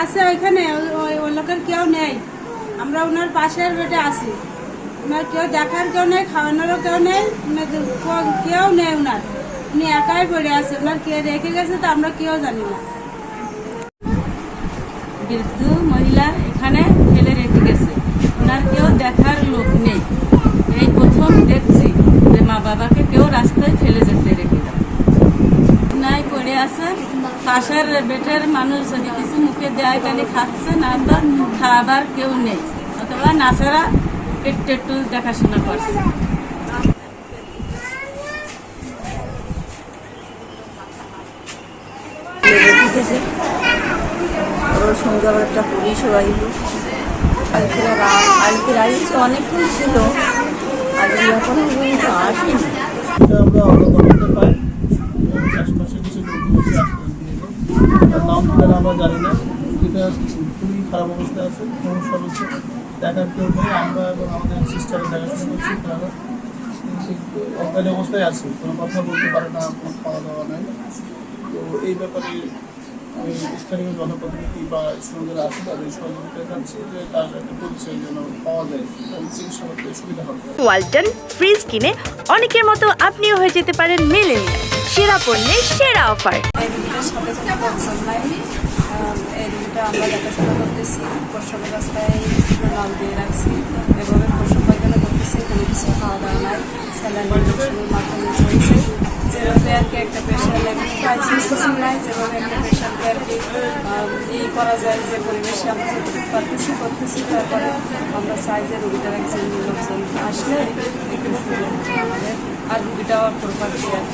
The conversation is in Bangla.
আছে ওইখানে ওই- লোকের কেউ নেই। আমরা ওনার পাশের বেটে আছি। ওনার কেউ দেখার কেউ নেই, খাওয়ানোরও কেউ নেই কেউ- কেউ নেই ওনার উনি একাই পড়ে আছে ওনার কে রেখে গেছে তো আমরা কেউ জানি না। বৃদ্ধ মহিলা এখানে ফেলে রেখে গেছে। ওনার কেউ দেখার লোক নেই। এই প্রথম দেখছি যে মা বাবাকে কেউ রাস্তায় ফেলে যেতে রেখে যায় নাই পড়ে আছে পাশের বেটের মানুষ যদি কিছু মুখে দেয় তাহলে খাচ্ছে না তো খাবার কেউ নেই। অথবা নাচেরা একটু একটু দেখাশোনা করছে। সঙ্গে আবার একটা পুলিশও আইল কালকেরা কালকে আইসে অনেকক্ষণ ছিল। আর এখন আসেনি। আমরা অবগত পাই এবং আশপাশে কিছু লোকজনকে আশ্রয় ঠিকানা আমরা জানি না। যেটা খুবই খারাপ অবস্থায় আছে সমস্যা। অবস্থা দেখার কেউ নেই আমরা এবং আমাদের সিস্টারে দেখাশোনা করছি তারা অজ্ঞানী অবস্থায় আছে কোনো কথা বলতে পারে না কোনো খাওয়া দাওয়া নাই। তো এই ব্যাপারে আমি স্থানীয় জনপ্রতিনিধি বা স্থানীয় যারা আছে তাদের সহযোগিতা চাচ্ছি যে তার একটা পরিচয় যেন পাওয়া যায় তাহলে চিকিৎসা করতে সুবিধা হবে। ওয়ালটন ফ্রিজ কিনে অনেকের মতো আপনিও হয়ে যেতে পারেন মেলেনিয়া সেরা পণ্যের সেরা অফার এই রুগীটার সাথে কোনো কনসার্ন নাই আম, রুগীটা আমরা দেখাশোনা করতেছি প্রসব অবস্থায় নাম দিয়ে রাখছি, এভাবে প্রসব পায়খানা করতেছি, কোনো কিছু খাওয়া দাওয়া নাই, স্যালাইন ইঞ্জেকশনের মাধ্যমে চলছে। যেভাবে আর কি একটা পেশেন্ট নাই যেভাবে একটা পেশেন্টকে আর কি ই করা যায় যে পরিবেশে আমরা যতটুকু করতেছি, তারপরে আমরা চাই যে রুগীটার একজন লোকজন আসলে একটু আর রুগীটাও প্রপার কেয়ার